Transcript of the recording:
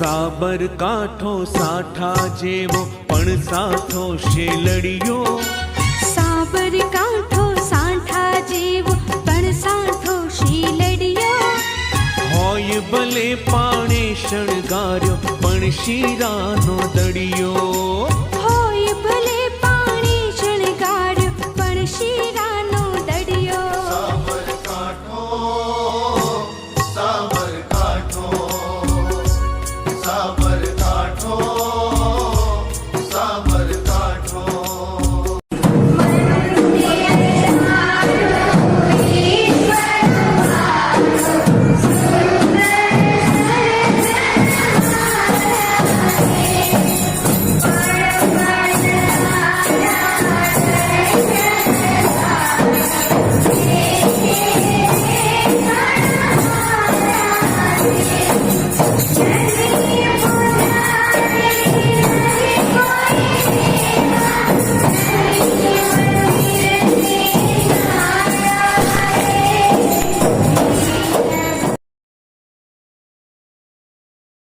સાબર કાંઠો સાઠા જેવો પણ સાથો શેલડિયો. સાબર કાંઠો સાઠા જેવો પણ સાથો શીલડિયો. હોય ભલે પાણે શણગાર્યો પણ શીરાનો દડિયો.